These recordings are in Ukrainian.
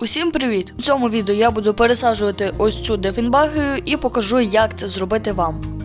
Усім привіт! У цьому відео я буду пересаджувати ось цю дефінбагію і покажу, як це зробити вам.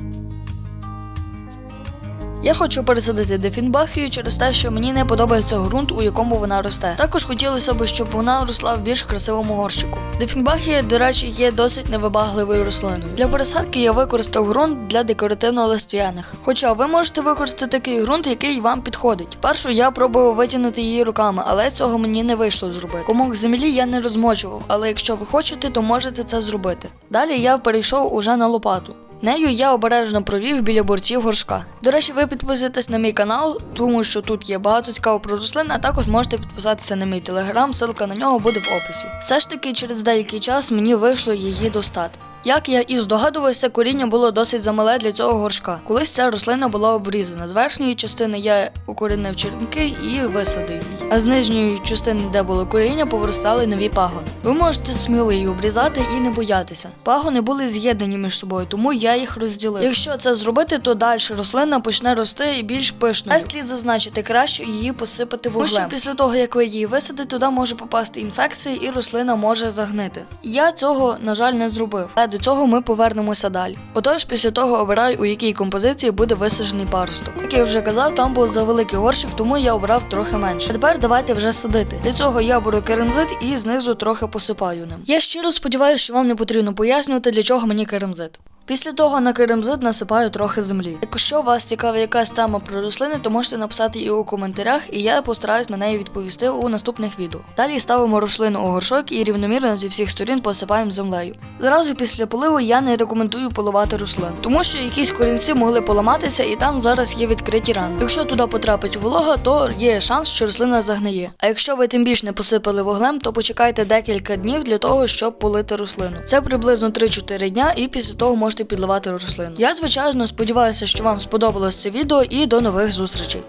Я хочу пересадити дефінбахію через те, що мені не подобається ґрунт, у якому вона росте. Також хотілося б, щоб вона росла в більш красивому горщику. Дефінбахія, до речі, є досить невибагливою рослиною. Для пересадки я використав ґрунт для декоративно-листояних. Хоча ви можете використати такий ґрунт, який вам підходить. Першу я пробував витягнути її руками, але цього мені не вийшло зробити. Комок землі я не розмочував, але якщо ви хочете, то можете це зробити. Далі я перейшов уже на лопату. Нею я обережно провів біля борців горшка. До речі, ви підписуєтесь на мій канал, тому що тут є багато цікавого про рослин, а також можете підписатися на мій телеграм, ссылка на нього буде в описі. Все ж таки, через деякий час мені вийшло її достати. Як я і здогадувався, коріння було досить замале для цього горшка. Колись ця рослина була обрізана. З верхньої частини я укорінив черенки і висадив її. А з нижньої частини, де було коріння, повиростали нові пагони. Ви можете сміло її обрізати і не боятися. Пагони були з'єднані між собою, тому я їх розділив. Якщо це зробити, то далі рослина почне рости і більш пишною. А слід зазначити, краще її посипати вуглем. Тому після того, як ви її висадите, туди може попасти інфекція і рослина може загнити. Я цього, на жаль, не зробив. До цього ми повернемося далі. Отож, після того обираю, у якій композиції буде висаджений паросток. Як я вже казав, там був завеликий горщик, тому я обрав трохи менше. А тепер давайте вже садити. Для цього я беру керамзит і знизу трохи посипаю ним. Я щиро сподіваюся, що вам не потрібно пояснювати, для чого мені керамзит. Після того на керамзит насипаю трохи землі. Якщо вас цікавить якась тема про рослини, то можете написати її у коментарях, і я постараюсь на неї відповісти у наступних відео. Далі ставимо рослину у горшок і рівномірно зі всіх сторін посипаємо землею. Зразу після поливу я не рекомендую поливати рослин, тому що якісь корінці могли поламатися, і там зараз є відкриті рани. Якщо туди потрапить волога, то є шанс, що рослина загниє. А якщо ви тим більш не посипали вуглем, то почекайте декілька днів для того, щоб полити рослину. Це приблизно 3-4 дня, і після того можете підливати рослину. Я звичайно сподіваюся, що вам сподобалось це відео і до нових зустрічей.